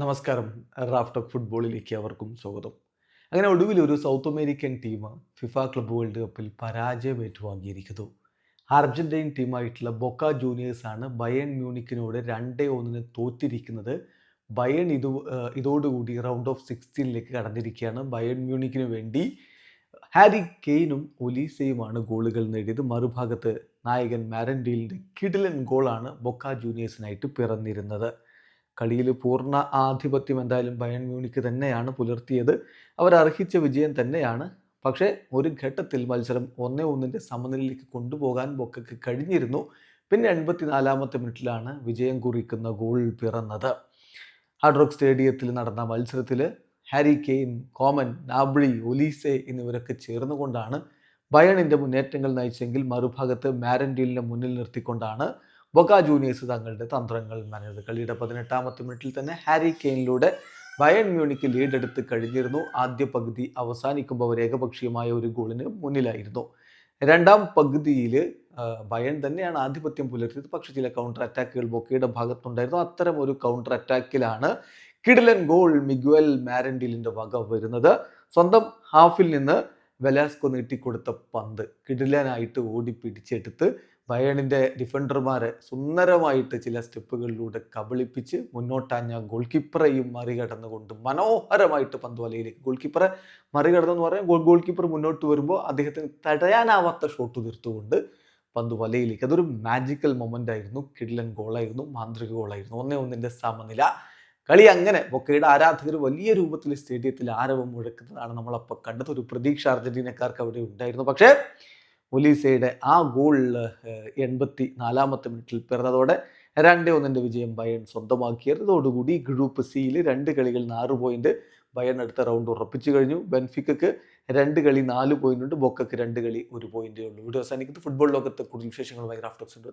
നമസ്കാരം. Raft of ഫുട്ബോളിലേക്ക് അവർക്കും സ്വാഗതം. അങ്ങനെ ഒടുവിൽ ഒരു south American team FIFA club world കപ്പിൽ പരാജയം ഏറ്റുവാങ്ങിയിരിക്കുന്നു അർജന്റീൻ ടീമായിട്ടുള്ള ബൊക്ക ജൂനിയേഴ്സാണ് ബയൺ മ്യൂണിക്കിനോട് രണ്ടേ ഒന്നിന് തോറ്റിരിക്കുന്നത്. ബയൺ ഇത് ഇതോടുകൂടി റൗണ്ട് ഓഫ് സിക്സ്റ്റീനിലേക്ക് കടന്നിരിക്കുകയാണ് ബയൺ മ്യൂണിക്കിന് വേണ്ടി. ഹാരി കെയ്നും ഒലീസയുമാണ് ഗോളുകൾ നേടിയത്. മറുഭാഗത്ത് നായകൻ മാരൻഡീലിന്റെ കിഡിലൻ ഗോളാണ് ബൊക്ക ജൂനിയേഴ്സിനായിട്ട് പിറന്നിരുന്നത്. കളിയിൽ പൂർണ ആധിപത്യം എന്തായാലും ബയൺ മ്യൂണിക്ക് തന്നെയാണ് പുലർത്തിയത്. അവർ അർഹിച്ച വിജയം തന്നെയാണ്. പക്ഷേ ഒരു ഘട്ടത്തിൽ മത്സരം ഒന്നേ ഒന്നിന്റെ സമനിലയിലേക്ക് കൊണ്ടുപോകാൻ ബൊക്കയ്ക്ക് കഴിഞ്ഞിരുന്നു. പിന്നെ എൺപത്തിനാലാമത്തെ മിനിറ്റിലാണ് വിജയം കുറിക്കുന്ന ഗോൾ പിറന്നത്. ഹാഡ്രോക്ക് സ്റ്റേഡിയത്തിൽ നടന്ന മത്സരത്തിൽ Harry Kane Coman Gnabry Olise എന്നിവരൊക്കെ ചേർന്നുകൊണ്ടാണ് ബയണിന്റെ മുന്നേറ്റങ്ങൾ നയിച്ചെങ്കിൽ മറുഭാഗത്ത് മാരൻഡീലിനെ മുന്നിൽ നിർത്തിക്കൊണ്ടാണ് ബൊക്ക ജൂനിയേഴ്സ് തങ്ങളുടെ തന്ത്രങ്ങൾ മെനഞ്ഞത് കളിയുടെ പതിനെട്ടാമത്തെ മിനിറ്റിൽ തന്നെ ഹാരി കെയിനിലൂടെ ബയൺ മ്യൂണിക്ക് ലീഡെടുത്ത് കഴിഞ്ഞിരുന്നു. ആദ്യ പകുതി അവസാനിക്കുമ്പോൾ ഏകപക്ഷീയമായ ഒരു ഗോളിന് മുന്നിലായിരുന്നു. രണ്ടാം പകുതിയിൽ ബയൺ തന്നെയാണ് ആധിപത്യം പുലർത്തിയത്. പക്ഷെ ചില കൗണ്ടർ അറ്റാക്കുകൾ ബൊക്കയുടെ ഭാഗത്തുണ്ടായിരുന്നു. അത്തരം ഒരു കൗണ്ടർ അറ്റാക്കിലാണ് കിഡിലൻ ഗോൾ മിഗ്വൽ മാരൻഡിലിന്റെ വക വരുന്നത്. സ്വന്തം ഹാഫിൽ നിന്ന് വെലാസ്കോ നീട്ടിക്കൊടുത്ത പന്ത് കിടിലനായിട്ട് ഓടി പിടിച്ചെടുത്ത് ബയണിന്റെ ഡിഫൻഡർമാരെ സുന്ദരമായിട്ട് ചില സ്റ്റെപ്പുകളിലൂടെ കബളിപ്പിച്ച് മുന്നോട്ടാഞ്ഞ ഗോൾ കീപ്പറെയും മറികടന്നുകൊണ്ട് മനോഹരമായിട്ട് പന്ത് വലയിലേക്ക് ഗോൾ കീപ്പറെ മറികടന്നെന്ന് പറയാൻ ഗോൾ ഗോൾ കീപ്പർ മുന്നോട്ട് വരുമ്പോൾ അദ്ദേഹത്തിന് തടയാനാവാത്ത ഷോട്ട് തീർത്തുകൊണ്ട് പന്ത് വലയിലേക്ക്. അതൊരു മാജിക്കൽ മൊമെന്റ് ആയിരുന്നു. കിഡിലൻ ഗോളായിരുന്നു മാന്ത്രിക ഗോളായിരുന്നു ഒന്നേ ഒന്നിന്റെ സമനില. കളി അങ്ങനെ ബൊക്കയുടെ ആരാധകർ വലിയ രൂപത്തിൽ സ്റ്റേഡിയത്തിൽ ആരവം മുഴക്കുന്നതാണ് നമ്മളപ്പോൾ കണ്ടത്. ഒരു പ്രതീക്ഷ അർജന്റീനക്കാർക്ക് അവിടെ ഉണ്ടായിരുന്നു. പക്ഷേ ഒലീസയുടെ ആ ഗോൾ എൺപത്തി നാലാമത്തെ മിനിറ്റിൽ പിറന്നതോടെ രണ്ടേ ഒന്നിന്റെ വിജയം ബയൺ സ്വന്തമാക്കിയത്. ഇതോടുകൂടി ഗ്രൂപ്പ് സിയിൽ രണ്ട് കളികൾ ആറ് പോയിന്റ് ബയൺ അടുത്ത റൗണ്ട് ഉറപ്പിച്ചു കഴിഞ്ഞു. ബെൻഫിക്കക്ക് രണ്ട് കളി നാല് പോയിന്റ് ഉണ്ട്. ബൊക്കക്ക് രണ്ട് കളി ഒരു പോയിന്റേ ഉള്ളൂ. വീഡിയോ അവസാനിക്കുന്നത് ഫുട്ബോൾ ലോകത്തെ കൂടുതൽ വിശേഷങ്ങളുമായി റാഫ്റ്റോക്സ് ഉണ്ട്